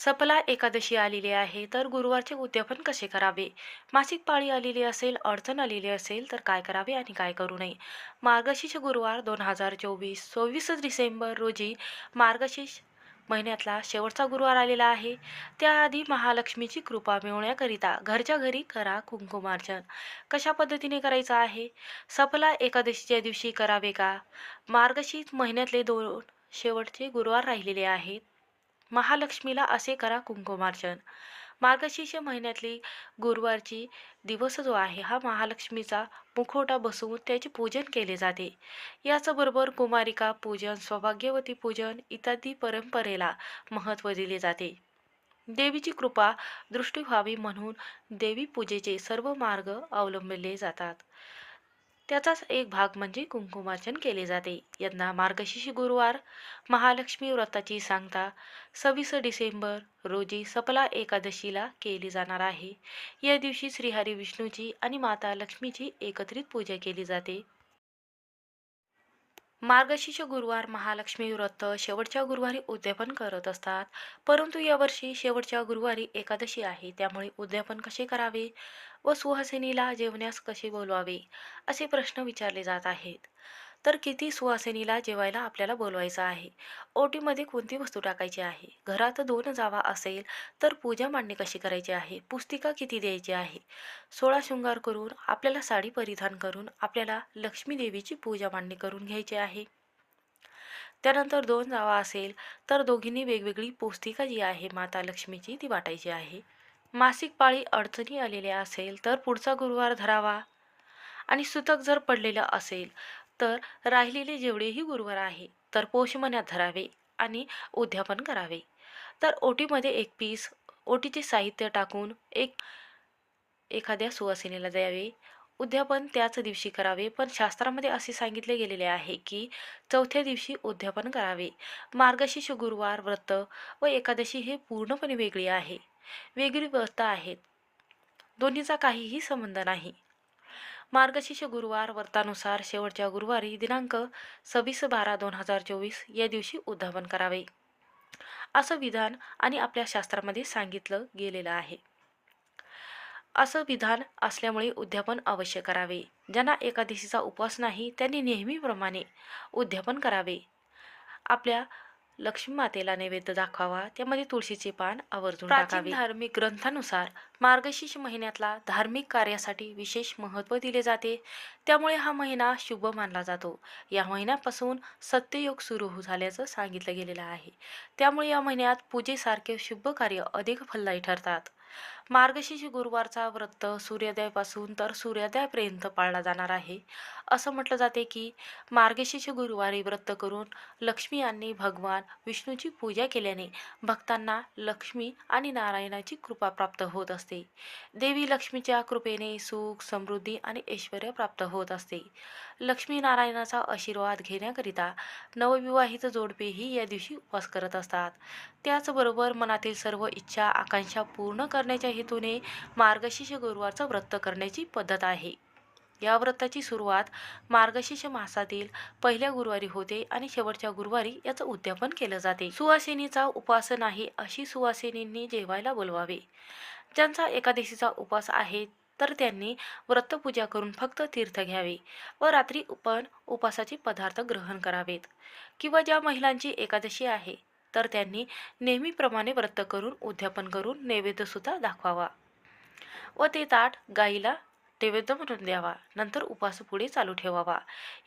सपला एकादशी आलेली आहे तर गुरुवारचे उद्यापन कसे करावे? मासिक पाळी आलेली असेल अडचण आलेली असेल तर काय करावे आणि काय करू नये? मार्गशीर्ष गुरुवार दोन हजार चोवीस सव्वीस डिसेंबर रोजी मार्गशीर्ष महिन्यातला शेवटचा गुरुवार आलेला आहे. त्याआधी महालक्ष्मीची कृपा मिळवण्याकरिता घरच्या घरी करा कुंकुमार्चन. कशा पद्धतीने करायचं आहे? सपला एकादशीच्या दिवशी करावे का? मार्गशीर्ष महिन्यातले दोन शेवटचे गुरुवार राहिलेले आहेत. महालक्ष्मीला असे करा कुंकुमार्चन. मार्गशीर्ष महिन्यातली गुरुवारची दिवस जो आहे हा महालक्ष्मीचा मुखवटा बसवून त्याचे पूजन केले जाते. याचबरोबर कुमारिका पूजन सौभाग्यवती पूजन इत्यादी परंपरेला महत्त्व दिले जाते. देवीची कृपा दृष्टी व्हावी म्हणून देवी पूजेचे सर्व मार्ग अवलंबले जातात. त्याचाच एक भाग म्हणजे कुंकुमार्चन केले जाते. यंदा मार्गशीर्ष गुरुवार महालक्ष्मी व्रताची सांगता सव्वीस डिसेंबर रोजी सपला एकादशीला केली जाणार आहे. या दिवशी श्रीहरी विष्णूची आणि माता लक्ष्मीची एकत्रित पूजा केली जाते. मार्गशीर्ष गुरुवार महालक्ष्मी व्रत शेवटच्या गुरुवारी उद्यापन करत असतात. परंतु यावर्षी शेवटच्या गुरुवारी एकादशी आहे. त्यामुळे उद्यापन कसे करावे? व सुहासिनीला जेवण्यास कसे बोलवावे असे प्रश्न विचारले जात आहेत. तर किती सुहासिनीला जेवायला आपल्याला बोलवायचं आहे? ओटीमध्ये कोणती वस्तू टाकायची आहे? घरात दोन जावा असेल तर पूजा मांडणी कशी करायची आहे? पुस्तिका किती द्यायची आहे? सोळा शृंगार करून आपल्याला साडी परिधान करून आपल्याला लक्ष्मी देवीची पूजा मांडणी करून घ्यायची आहे. त्यानंतर दोन जावा असेल तर दोघींनी वेगवेगळी पुस्तिका जी आहे माता लक्ष्मीची ती वाटायची आहे. मासिक पाळी अडचणी आलेल्या असेल तर पुढचा गुरुवार धरावा. आणि सुतक जर पडलेलं असेल तर राहिलेले जेवढेही गुरुवार आहे तर पौष महिन्यात धरावे आणि उद्यापन करावे. तर ओटीमध्ये एक पीस ओटीचे साहित्य टाकून एक एखाद्या सुवासिनीला द्यावे. उद्यापन त्याच दिवशी करावे पण शास्त्रामध्ये असे सांगितले गेलेले आहे की चौथ्या दिवशी उद्यापन करावे. मार्गशीर्ष गुरुवार व्रत व एकादशी हे पूर्णपणे वेगळी आहे. वेगळी व्रत आहेत. दोन्हीचा काहीही संबंध नाही. मार्गशीर्ष गुरुवार व्रतानुसार शेवटच्या गुरुवारी दिनांक सव्वीस बारा दोन हजार चोवीस या दिवशी उद्यापन करावे. असं विधान आणि आपल्या शास्त्रामध्ये सांगितलं गेलेलं आहे. असं विधान असल्यामुळे उद्यापन अवश्य करावे. ज्यांना एकादशीचा उपवास नाही त्यांनी नेहमीप्रमाणे उद्यापन करावे. आपल्या लक्ष्मी मातेला नैवेद्य दाखवावा त्यामध्ये तुळशीचे पान आवर्जून टाकावे. धार्मिक ग्रंथानुसार मार्गशीर्ष महिन्यातला धार्मिक कार्यासाठी विशेष महत्त्व दिले जाते. त्यामुळे हा महिना शुभ मानला जातो. या महिन्यापासून सत्ययोग सुरू झाल्याचं सांगितलं गेलेलं आहे. त्यामुळे या महिन्यात पूजेसारखे शुभ कार्य अधिक फलदायी ठरतात. मार्गशीर्ष गुरुवारचा व्रत सूर्योदयापासून तर सूर्योदयापर्यंत पाळला जाणार आहे. असं म्हटलं जाते की मार्गशीर्ष गुरुवारी व्रत करून लक्ष्मी आणि भगवान विष्णूची पूजा केल्याने भक्तांना लक्ष्मी आणि नारायणाची कृपा प्राप्त होत असते. देवी लक्ष्मीच्या कृपेने सुख समृद्धी आणि ऐश्वर प्राप्त होत असते. लक्ष्मी नारायणाचा आशीर्वाद घेण्याकरिता नवविवाहित जोडपेही या दिवशी उपवास करत असतात. त्याचबरोबर मनातील सर्व इच्छा आकांक्षा पूर्ण करण्याच्या हेतूने मार्गशीर्ष गुरुवारचं व्रत करण्याची पद्धत आहे. या व्रताची सुरुवात मार्गशीर्ष मासातील पहिल्या गुरुवारी होते आणि शेवटच्या गुरुवारी याचं उद्यापन केलं जाते. सुवासिनीचा उपवास नाही अशी सुवासिनींनी जेवायला बोलवावे. ज्यांचा एकादशीचा उपवास आहे तर त्यांनी व्रतपूजा करून फक्त तीर्थ घ्यावे व रात्री पण उपासाचे पदार्थ ग्रहण करावेत. किंवा ज्या महिलांची एकादशी आहे तर त्यांनी नेहमीप्रमाणे व्रत करून उद्यापन करून नैवेद्यसुद्धा दाखवावा. व ते ताट गाईला नैवेद्य म्हणून द्यावा. नंतर उपास पुढे चालू ठेवावा.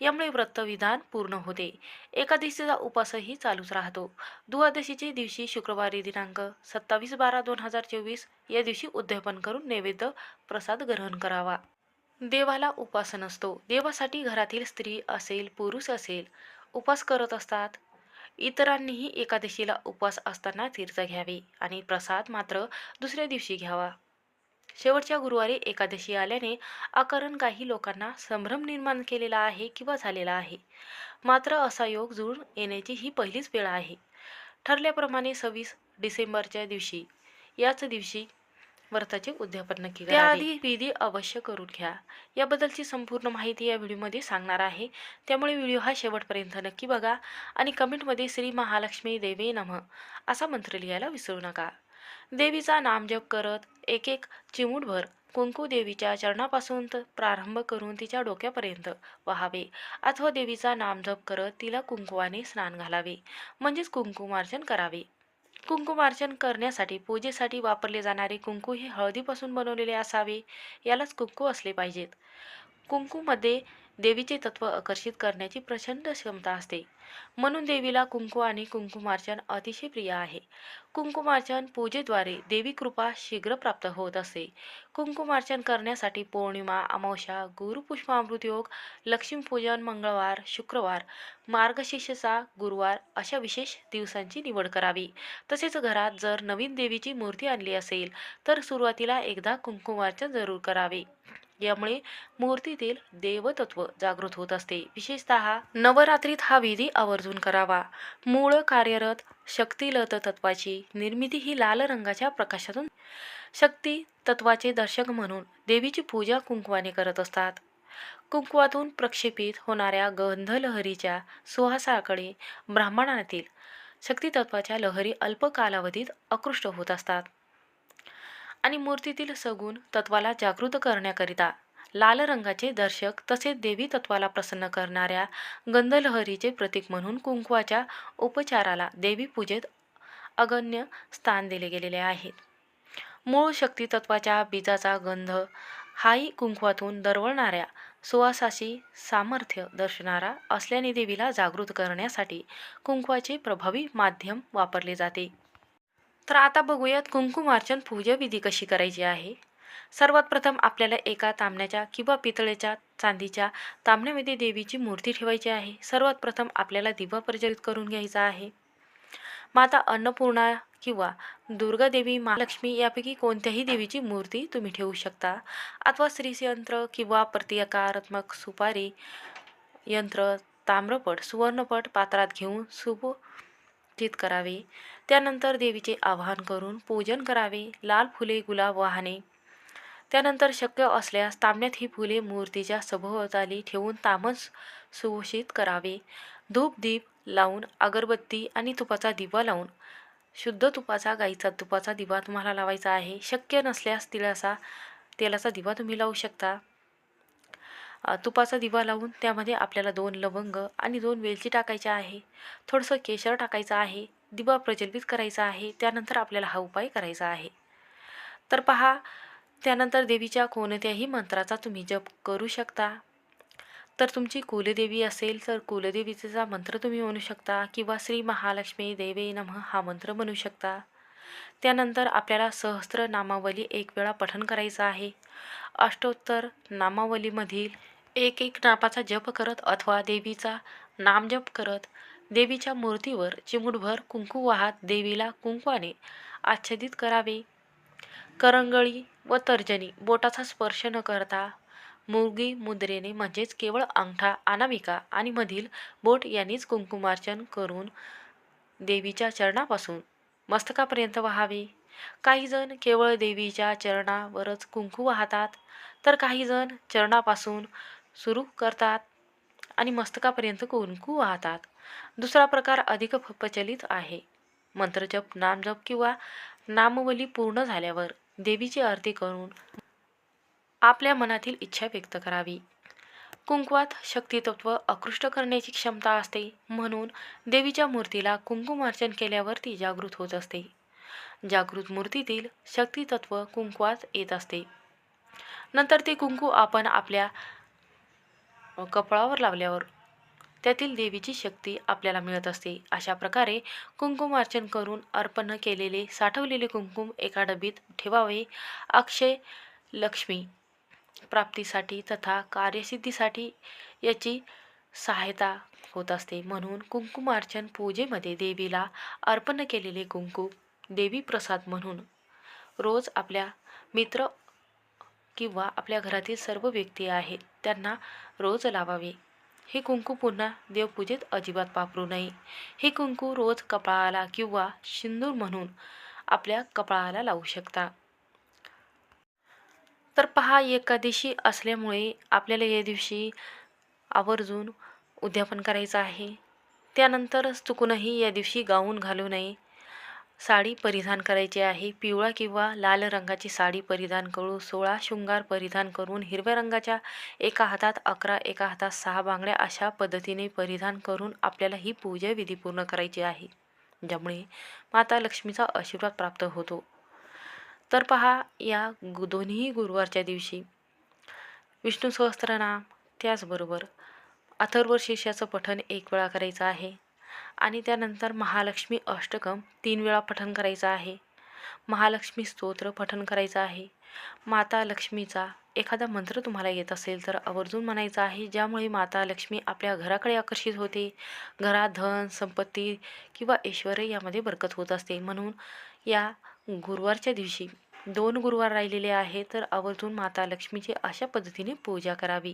यामुळे व्रतविधान पूर्ण होते. एकादशीचा उपासही चालूच राहतो. द्वादशीचे दिवशी शुक्रवारी दिनांक सत्तावीस बारा दोन हजार चोवीस या दिवशी उद्यापन करून नैवेद्य प्रसाद ग्रहण करावा. देवाला उपास नसतो. देवासाठी घरातील स्त्री असेल पुरुष असेल उपास करत असतात इतरांनीही एकादशीला उपवास असताना तीर्थ घ्यावे आणि प्रसाद मात्र दुसऱ्या दिवशी घ्यावा. शेवटच्या गुरुवारी एकादशी आल्याने अकारण काही लोकांना संभ्रम निर्माण केलेला आहे किंवा झालेला आहे. मात्र असा योग जुळून येण्याची ही पहिलीच वेळ आहे. ठरल्याप्रमाणे सव्वीस डिसेंबरच्या दिवशी याच दिवशी व्रताचे उद्यापन केले. त्याआधी विधी अवश्य करून घ्या. याबद्दलची संपूर्ण माहिती या व्हिडिओमध्ये सांगणार आहे. त्यामुळे व्हिडिओ हा शेवटपर्यंत नक्की बघा आणि कमेंटमध्ये श्री महालक्ष्मी देवे नम असा मंत्र लिहायला विसरू नका. देवीचा नामजप करत एक एक चिमूटभर कुंकू देवीच्या चरणापासून प्रारंभ करून तिच्या डोक्यापर्यंत वहावे. अथवा देवीचा नामजप करत तिला कुंकुवाने स्नान घालावे. म्हणजेच कुंकुमार्जन करावे. कुंकुमार्चन करण्यासाठी पूजेसाठी वापरले जाणारे कुंकू हे हळदीपासून बनवलेले असावे. यालाच कुंकू असले पाहिजेत. कुंकूमध्ये देवीचे तत्व आकर्षित करण्याची प्रचंड क्षमता असते. म्हणून देवीला कुंकू आणि कुंकुमार्चन अतिशय प्रिय आहे. कुंकुमार्चन पूजेद्वारे देवी कृपा शीघ्र प्राप्त होत असते कुंकुमार्चन करण्यासाठी पौर्णिमा अमावस्या गुरुपुष्पामृत योग लक्ष्मीपूजन मंगळवार शुक्रवार मार्गशीर्षचा गुरुवार अशा विशेष दिवसांची निवड करावी. तसेच घरात जर नवीन देवीची मूर्ती आणली असेल तर सुरुवातीला एकदा कुंकुमार्चन जरूर करावे. यामुळे मूर्तीतील देवतत्व जागृत होत असते. विशेषतः नवरात्रीत हा विधी आवर्जून करावा. मूळ कार्यरत शक्तिलत तत्वाची निर्मिती ही लाल रंगाच्या प्रकाशातून शक्ती तत्वाचे दर्शक म्हणून देवीची पूजा कुंकवाने करत असतात. कुंकवातून प्रक्षेपित होणाऱ्या गंधलहरीच्या सुहासाकडे ब्राह्मणातील शक्तितत्वाच्या लहरी अल्प कालावधीत आकृष्ट होत असतात. आणि मूर्तीतील सगुण तत्वाला जागृत करण्याकरिता. लाल रंगाचे दर्शक तसेच देवी तत्वाला प्रसन्न करणाऱ्या गंधलहरीचे प्रतीक म्हणून कुंकवाच्या उपचाराला देवी पूजेत अगण्य स्थान दिले गेलेले आहेत मूळ शक्ती तत्वाच्या बीजाचा गंध हाही कुंकवातून दरवळणाऱ्या सुवासाशी सामर्थ्य दर्शणारा असल्याने देवीला जागृत करण्यासाठी कुंकवाचे प्रभावी माध्यम वापरले जाते. तर आता बघूयात कुंकुमार्चन पूजाविधी कशी करायची आहे. सर्वात प्रथम आपल्याला एका तांबण्याच्या किंवा पितळेच्या चांदीच्या तांबण्यामध्ये देवीची मूर्ती ठेवायची आहे. सर्वात प्रथम आपल्याला दिवा प्रज्वलित करून घ्यायचा आहे. माता अन्नपूर्णा किंवा दुर्गा देवी महालक्ष्मी यापैकी कोणत्याही देवीची मूर्ती तुम्ही ठेवू शकता. अथवा श्रीयंत्र किंवा प्रतिकारात्मक सुपारी यंत्र ताम्रपट सुवर्णपट पात्रात घेऊन सुपूजित करावे. त्यानंतर देवीचे आवाहन करून पूजन करावे. लाल फुले गुलाब वाहने. त्यानंतर शक्य असल्यास तांब्यात ही फुले मूर्तीच्या सभोवताली ठेवून तामस सुभूषित करावे. धूप दीप लावून अगरबत्ती आणि तुपाचा दिवा लावून. शुद्ध तुपाचा गाईचा तुपाचा दिवा तुम्हाला लावायचा आहे. शक्य नसल्यास तिळाचा तेलाचा दिवा तुम्ही लावू शकता. तुपाचा दिवा लावून त्यामध्ये आपल्याला दोन लवंग आणि दोन वेलची टाकायच्या आहे. थोडंसं केशर टाकायचं आहे. दिवा प्रज्वलित करायचा आहे. त्यानंतर आपल्याला हा उपाय करायचा आहे. तर पहा त्यानंतर देवीच्या कोणत्याही मंत्राचा तुम्ही जप करू शकता. तर तुमची कुलदेवी असेल तर कुलदेवीचा मंत्र तुम्ही म्हणू शकता किंवा श्री महालक्ष्मी देवे नमः हा मंत्र म्हणू शकता. त्यानंतर आपल्याला सहस्त्र नामावली एक वेळा पठण करायचं आहे. अष्टोत्तर नामावलीमधील एक एक नामाचा जप करत अथवा देवीचा नामजप करत देवीच्या मूर्तीवर चिमुटभर कुंकू वाहत देवीला कुंकवाने आच्छादित करावे. करंगळी व तर्जनी बोटाचा स्पर्श न करता मुगी मुद्रेने म्हणजेच केवळ अंगठा अनामिका आणि मधील बोट यांनीच कुंकुमार्चन करून देवीच्या चरणापासून मस्तकापर्यंत वाहावे. काही जण केवळ देवीच्या चरणावरच कुंकू वाहतात तर काही जण चरणापासून सुरू करतात आणि मस्तकापर्यंत कुंकू वाहतात. दुसरा प्रकार अधिक प्रचलित आहे. मंत्रजप नामजप किंवा नामवली पूर्ण झाल्यावर देवीची आरती करून आपल्या मनातील इच्छा व्यक्त करावी. कुंकवात शक्तितत्व आकृष्ट करण्याची क्षमता असते म्हणून देवीच्या मूर्तीला कुंकुमार्चन केल्यावर ती जागृत होत असते. जागृत मूर्तीतील शक्तितत्व कुंकवात येत असते. नंतर ते कुंकू आपण आपल्या कपाळावर लावल्यावर त्यातील देवीची शक्ती आपल्याला मिळत असते. अशा प्रकारे कुंकुमार्चन करून अर्पण केलेले साठवलेले कुंकुम एका डबीत ठेवावे. अक्षय लक्ष्मी प्राप्तीसाठी तथा कार्यसिद्धीसाठी याची सहायता होत असते. म्हणून कुंकुमार्चन पूजेमध्ये देवीला अर्पण केलेले कुंकू देवी प्रसाद म्हणून रोज आपल्या मित्र किंवा आपल्या घरातील सर्व व्यक्ती आहेत. त्यांना रोज लावावे. हे कुंकू पुन्हा देवपूजेत अजिबात वापरू नये. हे कुंकू रोज कपाळाला किंवा शिंदूर म्हणून आपल्या कपाळाला लावू शकता. तर पहा एकादशी असल्यामुळे आपल्याला या दिवशी आवर्जून उद्यापन करायचं आहे. त्यानंतरच चुकूनही या दिवशी गाऊन घालू नये. साडी परिधान करायची आहे. पिवळा किंवा लाल रंगाची साडी परिधान करू. सोळा शृंगार परिधान करून हिरव्या रंगाच्या एका हातात अकरा एका हातात सहा बांगड्या अशा पद्धतीने परिधान करून आपल्याला ही पूजा विधी पूर्ण करायची आहे. ज्यामुळे माता लक्ष्मीचा आशीर्वाद प्राप्त होतो. तर पहा या गु दोन्ही गुरुवारच्या दिवशी. विष्णू सहस्त्रनाम त्याचबरोबर अथर्व शीर्षाचं पठण एक वेळा करायचं आहे. आणि त्यानंतर महालक्ष्मी अष्टकम तीन वेळा पठण करायचं आहे. महालक्ष्मी स्तोत्र पठण करायचं आहे. माता लक्ष्मीचा एखादा मंत्र तुम्हाला येत असेल तर आवर्जून म्हणायचा आहे ज्यामुळे माता लक्ष्मी आपल्या घराकडे आकर्षित होते. घरात धन संपत्ती किंवा ऐश्वर यामध्ये बरकत होत असते. म्हणून या गुरुवारच्या दिवशी दोन गुरुवार राहिलेले आहे तर आवर्जून माता लक्ष्मीची अशा पद्धतीने पूजा करावी.